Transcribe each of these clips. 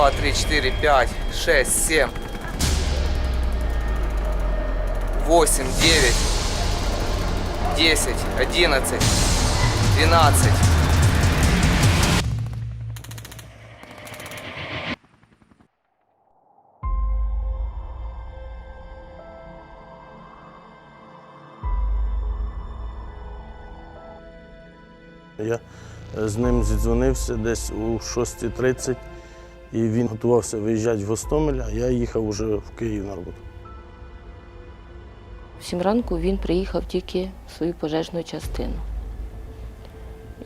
2, 3, 4, 5, 6, 7, 8, 9, 10, 11, 12. Я з ним зідзвонився десь у 6.30. і він готувався виїжджати в Гостомель, а я їхав уже в Київ на роботу. В сім ранку він приїхав тільки в свою пожежну частину.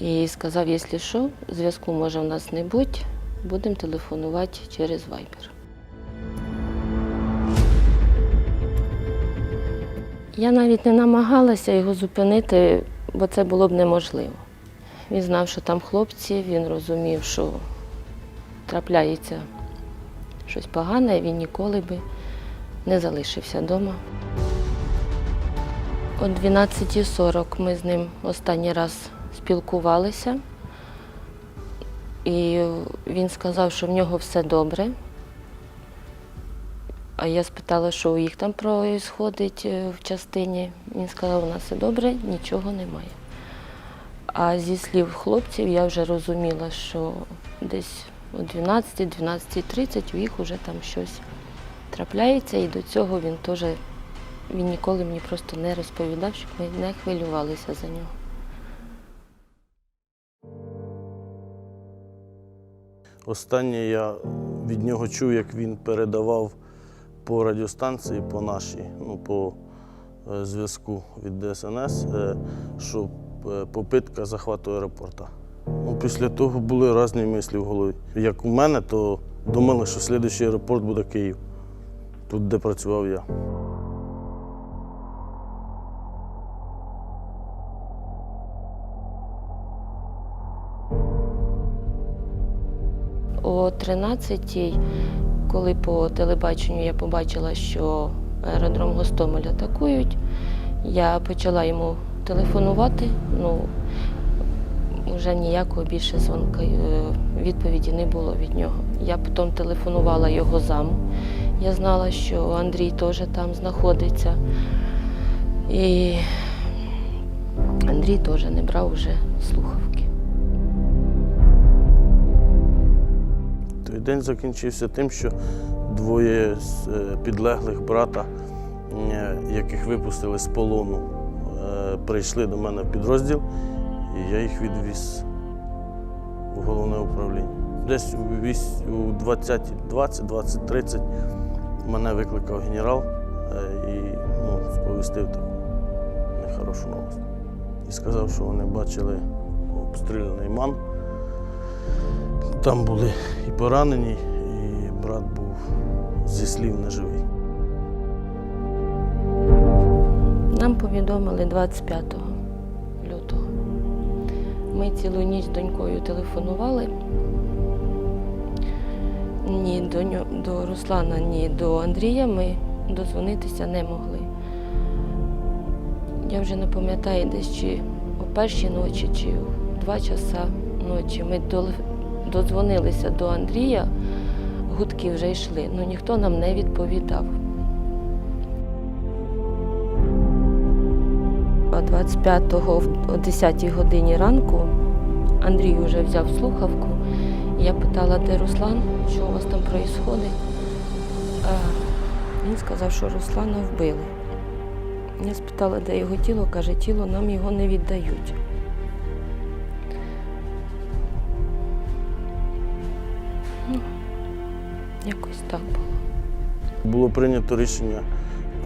І сказав, якщо що, зв'язку може в нас не бути, будемо телефонувати через Viber. Я навіть не намагалася його зупинити, бо це було б неможливо. Він знав, що там хлопці, він розумів, що трапляється щось погане, він ніколи би не залишився вдома. О 12.40 ми з ним останній раз спілкувалися, і він сказав, що в нього все добре. А я спитала, що у їх там відбувається в частині. Він сказав, у нас все добре, нічого немає. А зі слів хлопців я вже розуміла, що десь о 12-12.30 у їх вже там щось трапляється, і до цього він теж він ніколи мені просто не розповідав, щоб ми не хвилювалися за нього. Останнє я від нього чув, як він передавав по радіостанції, по нашій, ну, по е, зв'язку від ДСНС, е, що е, попитка захвату аеропорта. Після того були різні мислі в голові. Як у мене, то думали, що слідуючий аеропорт буде Київ, тут, де працював я. О 13-й, коли по телебаченню я побачила, що аеродром Гостомель атакують, я почала йому телефонувати. Ну, вже ніякого більше дзвонка е, відповіді не було від нього. Я потім телефонувала його заму. Я знала, що Андрій теж там знаходиться. І Андрій теж не брав вже слухавки. Той день закінчився тим, що двоє з е, підлеглих брата, е, яких випустили з полону, прийшли до мене в підрозділ, і я їх відвіз у головне управління. Десь у вісь- 20-20-20-30 мене викликав генерал е, і ну, сповістив таку нехорошу новость. І сказав, що вони бачили обстріляний ман. Там були і поранені, і брат був зі слів неживий. Нам повідомили 25 лютого. Ми цілу ніч з донькою телефонували. Ні до, до Руслана, ні до Андрія ми дозвонитися не могли. Я вже не пам'ятаю десь чи о першій ночі, чи о два часа ночі. Ми додзвонилися до Андрія, гудки вже йшли, але ніхто нам не відповідав. 25-го о 10-й годині ранку Андрій вже взяв слухавку. Я питала, де Руслан, що у вас там відбувається. Він сказав, що Руслана вбили. Я спитала, де його тіло, каже, тіло нам його не віддають. Ну, якось так було. Було прийнято рішення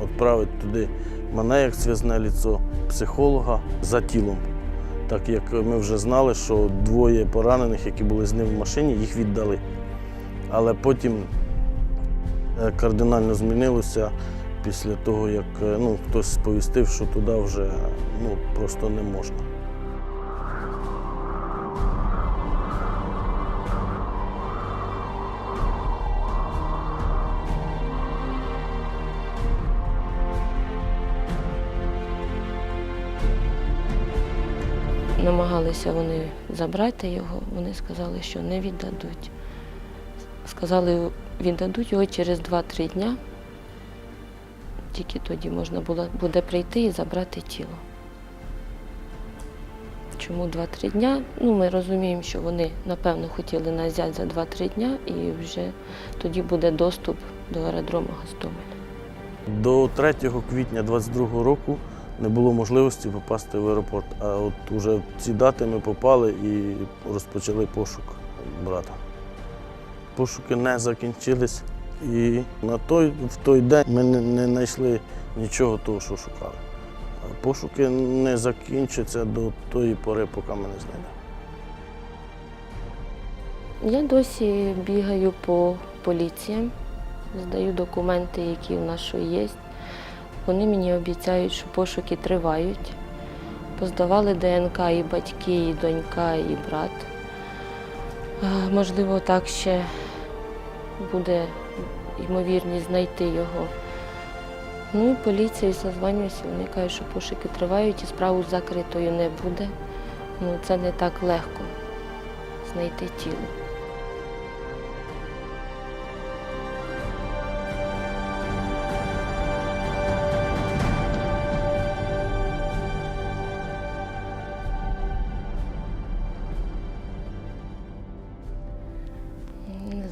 відправити туди мене як зв'язне ліцо, психолога за тілом. Так як ми вже знали, що двоє поранених, які були з ним в машині, їх віддали. Але потім е, кардинально змінилося після того, як е, ну, хтось сповістив, що туди вже ну, просто не можна. Намагалися вони забрати його, вони сказали, що не віддадуть. сказали, віддадуть його через 2-3 дня. Тільки тоді можна було, буде прийти і забрати тіло. Чому 2-3 дня? Ну, ми розуміємо, що вони, напевно, хотіли нас взяти за 2-3 дня і вже тоді буде доступ до аеродрому Гостомеля. До 3 квітня 22 року не було можливості попасти в аеропорт. А от уже ці дати ми попали і розпочали пошук брата. Пошуки не закінчились. І на той, в той день ми не, знайшли нічого того, що шукали. Пошуки не закінчаться до тої пори, поки ми не знайдемо. Я досі бігаю по поліціям, здаю документи, які в нас що є. Вони мені обіцяють, що пошуки тривають. Поздавали ДНК і батьки, і донька, і брат. Можливо, так ще буде ймовірність знайти його. Ну і поліція созванююся, вони кажуть, що пошуки тривають і справу закритою не буде. Ну, це не так легко знайти тіло.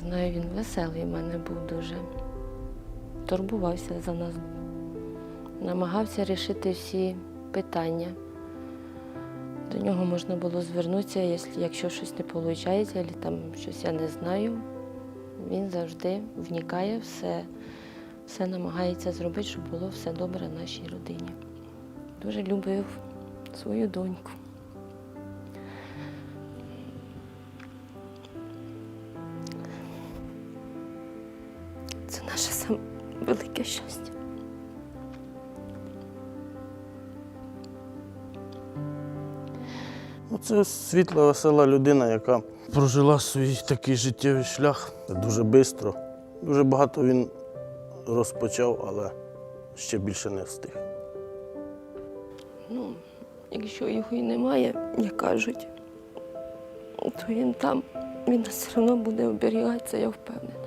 Знаю, він веселий в мене був дуже. Турбувався за нас. Намагався рішити всі питання. До нього можна було звернутися, якщо- щось не виходить, або там щось я не знаю. Він завжди вникає, все, все намагається зробити, щоб було все добре нашій родині. Дуже любив свою доньку. Це наше саме велике щастя. Ну, Це світла, весела людина, яка прожила свій такий життєвий шлях дуже швидко. Дуже багато він розпочав, але ще більше не встиг. Ну, якщо його і немає, як кажуть, то він там, він все одно буде оберігатися, я впевнена.